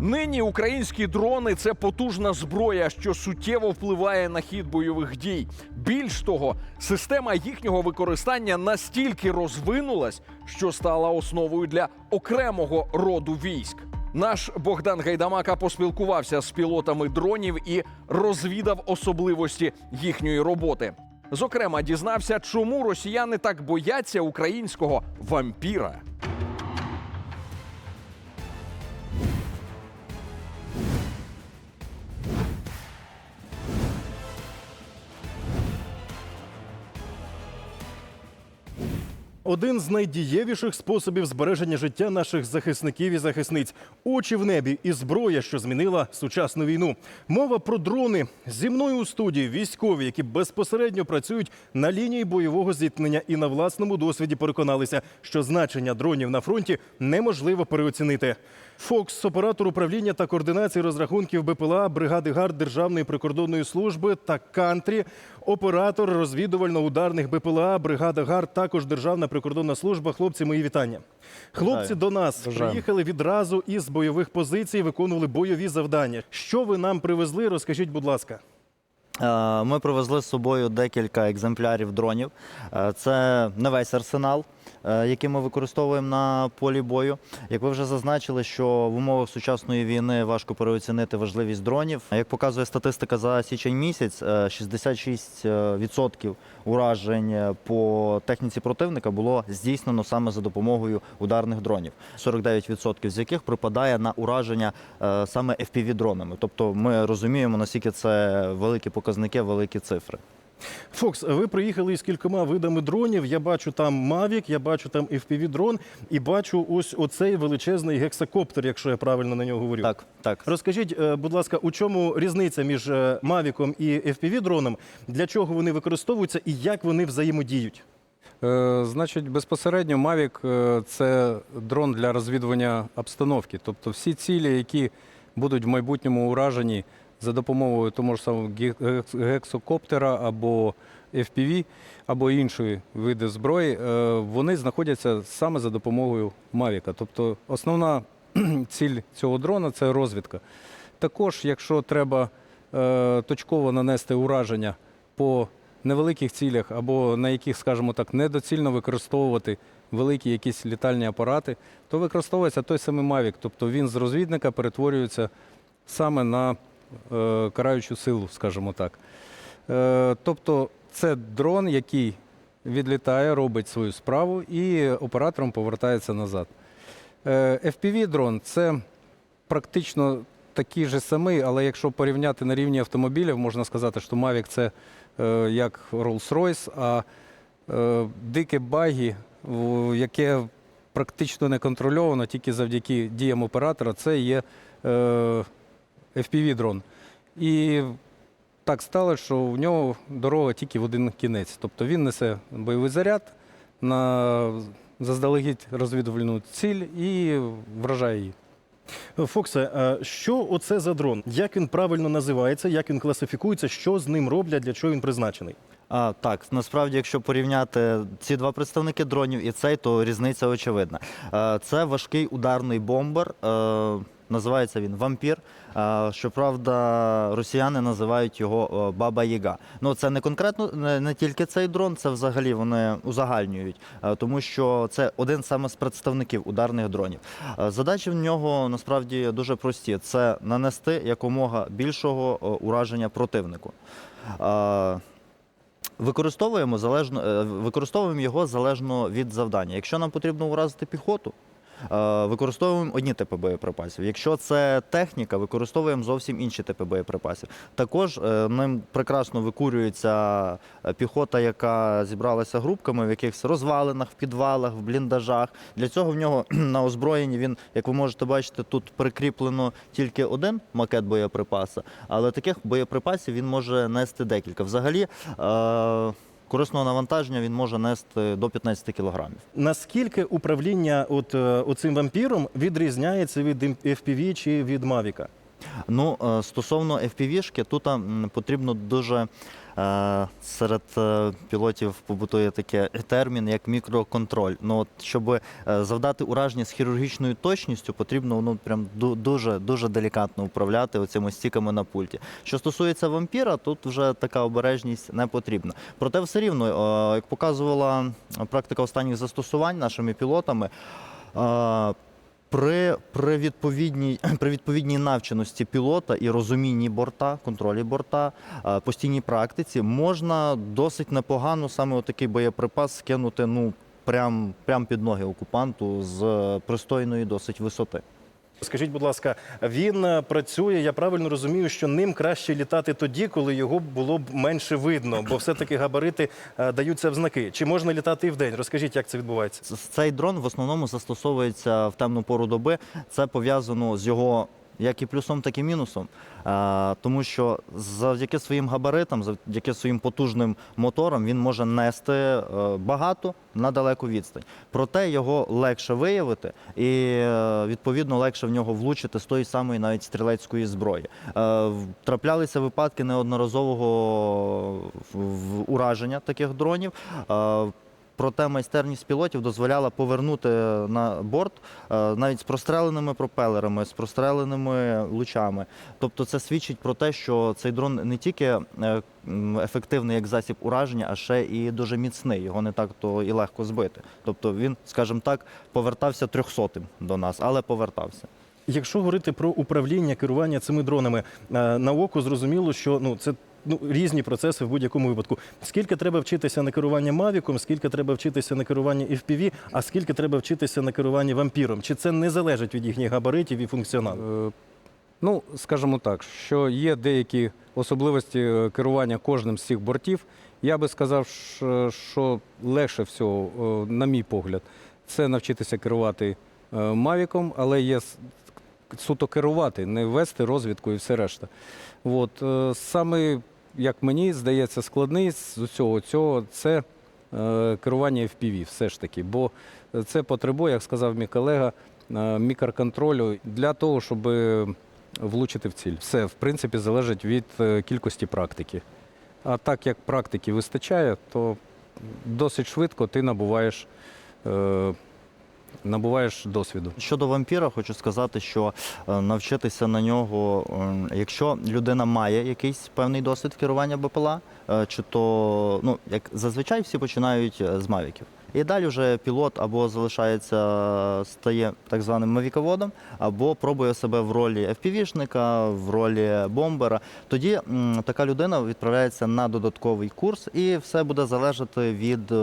Нині українські дрони це потужна зброя, що суттєво впливає на хід бойових дій. Більш того, система їхнього використання настільки розвинулась, що стала основою для окремого роду військ. Наш Богдан Гайдамака поспілкувався з пілотами дронів і розвідав особливості їхньої роботи. Зокрема, дізнався, чому росіяни так бояться українського вампіра. Один з найдієвіших способів збереження життя наших захисників і захисниць очі в небі і зброя, що змінила сучасну війну. Мова про дрони зі мною у студії військові, які безпосередньо працюють на лінії бойового зіткнення і на власному досвіді переконалися, що значення дронів на фронті неможливо переоцінити. Фокс, оператор управління та координації розрахунків БПЛА, бригади ГАРД Державної прикордонної служби та кантрі, оператор розвідувально-ударних БПЛА, бригада ГАРД, також Державна прикордонна служба. Хлопці, мої вітання. Хлопці до нас Бажаємо. приїхали відразу із бойових позицій, виконували бойові завдання. Що ви нам привезли? Розкажіть, будь ласка. Е, Ми привезли з собою декілька екземплярів дронів. Е, Це не весь арсенал, е, який ми використовуємо на полі бою. Як ви вже зазначили, що в умовах сучасної війни важко переоцінити важливість дронів. Як показує статистика за січень місяць, е, 66% уражень по техніці противника було здійснено саме за допомогою ударних дронів, 49% з яких припадає на ураження саме FPV-дронами. Тобто ми розуміємо, наскільки це великі показники, великі цифри. Фокс, ви приїхали із кількома видами дронів. Я бачу там Mavic, я бачу там FPV-дрон і бачу ось оцей величезний гексакоптер, якщо я правильно на нього говорю. Так, так. Розкажіть, е, будь ласка, у чому різниця між е, Мавіком і FPV-дроном? Для чого вони використовуються і як вони взаємодіють? Е, Значить, безпосередньо Mavic е, це дрон для розвідування обстановки. Тобто всі цілі, які будуть в майбутньому уражені за допомогою того ж самого гексокоптера або FPV, або іншої види зброї, е, вони знаходяться саме за допомогою Mavic. Тобто основна ціль цього дрона це розвідка. Також, якщо треба е, точково нанести ураження по невеликих цілях або на яких, скажімо так, недоцільно використовувати великі якісь літальні апарати, то використовується той самий Mavic. Тобто він з розвідника перетворюється саме на караючу силу, скажімо так. Е, тобто це дрон, який відлітає, робить свою справу і оператором повертається назад. Е, FPV-дрон це практично такий же самий, але якщо порівняти на рівні автомобілів, можна сказати, що Mavic це е, як Rolls-Royce, а е, дике багі, яке практично не контрольовано тільки завдяки діям оператора, це є е, FPV-дрон. І так стало, що в нього дорога тільки в один кінець. Тобто він несе бойовий заряд на заздалегідь розвідувальну ціль і вражає її. Фоксе, а що оце за дрон? Як він правильно називається, як він класифікується, що з ним роблять, для чого він призначений? А, так, насправді, якщо порівняти ці два представники дронів і цей, то різниця очевидна. Е, Це важкий ударний бомбер. Називається він вампір. Щоправда, росіяни називають його Баба Яга. Ну це не конкретно не, тільки цей дрон, це взагалі вони узагальнюють, тому що це один саме з представників ударних дронів. Задачі в нього насправді дуже прості: це нанести якомога більшого ураження противнику. Використовуємо залежно е, використовуємо його залежно від завдання. Якщо нам потрібно уразити піхоту, використовуємо одні типи боєприпасів. Якщо це техніка, використовуємо зовсім інші типи боєприпасів. Також е, ним прекрасно викурюється е, піхота, яка зібралася групками в якихось розвалинах, в підвалах, в бліндажах. Для цього в нього на озброєнні він, як ви можете бачити, тут прикріплено тільки один макет боєприпаса, але таких боєприпасів він може нести декілька. Взагалі. Е- Корисного навантаження він може нести до 15 кілограмів. Наскільки управління от, е, оцим вампіром відрізняється від FPV чи від Мавіка? Ну, е, стосовно FPV-шки, тут потрібно дуже е, серед е, пілотів побутує таке термін, як мікроконтроль. Ну, от, щоб завдати ураження з хірургічною точністю, потрібно ну, прям дуже, дуже делікатно управляти оцими стіками на пульті. Що стосується вампіра, тут вже така обережність не потрібна. Проте все рівно, як показувала практика останніх застосувань нашими пілотами, при, при, відповідній, при відповідній навченості пілота і розумінні борта, контролі борта, е, постійній практиці можна досить непогано саме такий боєприпас скинути ну, прям, прям під ноги окупанту з пристойної досить висоти. Скажіть, будь ласка, він е, працює, я правильно розумію, що ним краще літати тоді, коли його було б менше видно, бо все-таки габарити е, даються в знаки. Чи можна літати і день? Розкажіть, як це відбувається? Цей дрон в основному застосовується в темну пору доби. Це пов'язано з його як і плюсом, так і мінусом. Тому що завдяки своїм габаритам, завдяки своїм потужним моторам, він може нести е, багато на далеку відстань. Проте його легше виявити і е, відповідно легше в нього влучити з тої самої навіть стрілецької зброї. Е, Траплялися випадки неодноразового ураження таких дронів. Проте майстерність пілотів дозволяла повернути на борт е, навіть з простреленими пропелерами, з простреленими лучами. Тобто це свідчить про те, що цей дрон не тільки е, ефективний як засіб ураження, а ще і дуже міцний. Його не так то і легко збити. Тобто він, скажімо так, повертався трьохсотим до нас, але повертався. Якщо говорити про управління керування цими дронами, е, на око зрозуміло, що ну це. Ну, різні процеси в будь-якому випадку. Скільки треба вчитися на керування Мавіком, скільки треба вчитися на керуванні FPV, а скільки треба вчитися на керуванні вампіром? Чи це не залежить від їхніх габаритів і функціоналу? Е, Ну, скажімо так, що є деякі особливості е, керування кожним з цих бортів. Я би сказав, що- легше всього, е, на мій погляд, це навчитися керувати Мавіком, але є суто керувати, не вести розвідку і все решта. От, саме, як мені здається, складний з усього цього це е, керування FPV все ж таки, бо це потребує, як сказав мій колега, е, мікроконтролю для того, щоб влучити в ціль. Все, в принципі, залежить від е, кількості практики. А так як практики вистачає, то досить швидко ти набуваєш, набуваєш досвіду. Щодо вампіра, хочу сказати, що е, навчитися на нього, е, якщо людина має якийсь певний досвід керування БПЛА, е, чи то ну як зазвичай всі починають з мавіків. І далі вже пілот або залишається, стає так званим мавіководом, або пробує себе в ролі FPV-шника, в ролі бомбера. Тоді м, така людина відправляється на додатковий курс, і все буде залежати від е,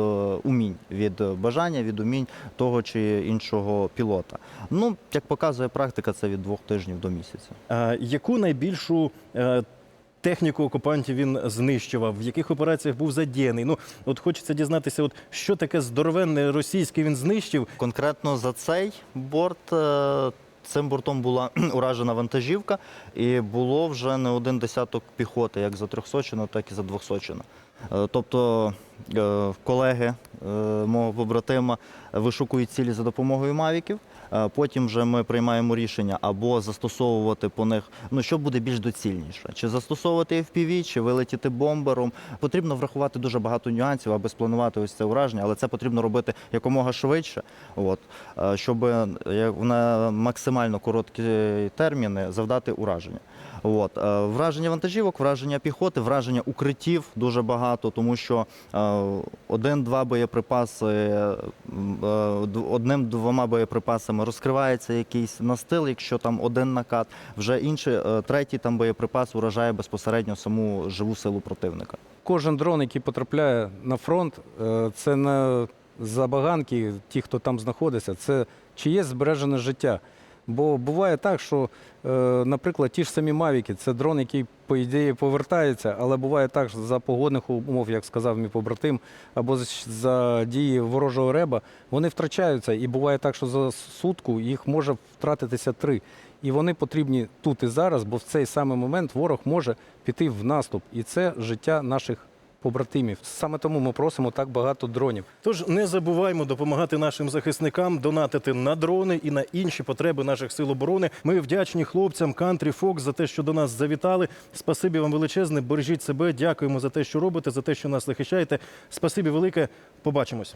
умінь, від бажання, від умінь того чи іншого пілота. Ну, як показує практика, це від двох тижнів до місяця. А яку найбільшу е, техніку окупантів він знищував? В яких операціях був задіяний? Ну, от хочеться дізнатися, от що таке здоровенне російське він знищив. Конкретно за цей борт. е, Цим бортом була уражена вантажівка, і було вже не один десяток піхоти, як за трьохсочину, так і за двохсочину. Е, Тобто е, колеги мого побратима вишукують цілі за допомогою мавіків. Е, Потім вже ми приймаємо рішення або застосовувати по них, ну що буде більш доцільніше, чи застосовувати FPV, чи вилетіти бомбером. Потрібно врахувати дуже багато нюансів, аби спланувати ось це ураження, але це потрібно робити якомога швидше, от, е, щоб е, на максимально короткі терміни завдати ураження. От. Враження вантажівок, враження піхоти, враження укриттів дуже багато, тому що один-два боєприпаси, одним-двома боєприпасами розкривається якийсь настил, якщо там один накат, вже інший, е, третій там боєприпас уражає безпосередньо саму живу силу противника. Кожен дрон, який потрапляє на фронт, е, це не забаганки, ті, хто там знаходиться, це чиє збережене життя. Бо буває так, що, е, наприклад, ті ж самі Мавіки, це дрон, який, по ідеї, повертається, але буває так, що за погодних умов, як сказав мій побратим, або за дії ворожого реба, вони втрачаються. І буває так, що за сутку їх може втратитися три. І вони потрібні тут і зараз, бо в цей самий момент ворог може піти в наступ. І це життя наших побратимів. Саме тому ми просимо так багато дронів. Тож не забуваймо допомагати нашим захисникам, донатити на дрони і на інші потреби наших сил оборони. Ми вдячні хлопцям Кантрі Фокс за те, що до нас завітали. Спасибі вам величезне. Бережіть себе. Дякуємо за те, що робите, за те, що нас захищаєте. Спасибі велике. Побачимось.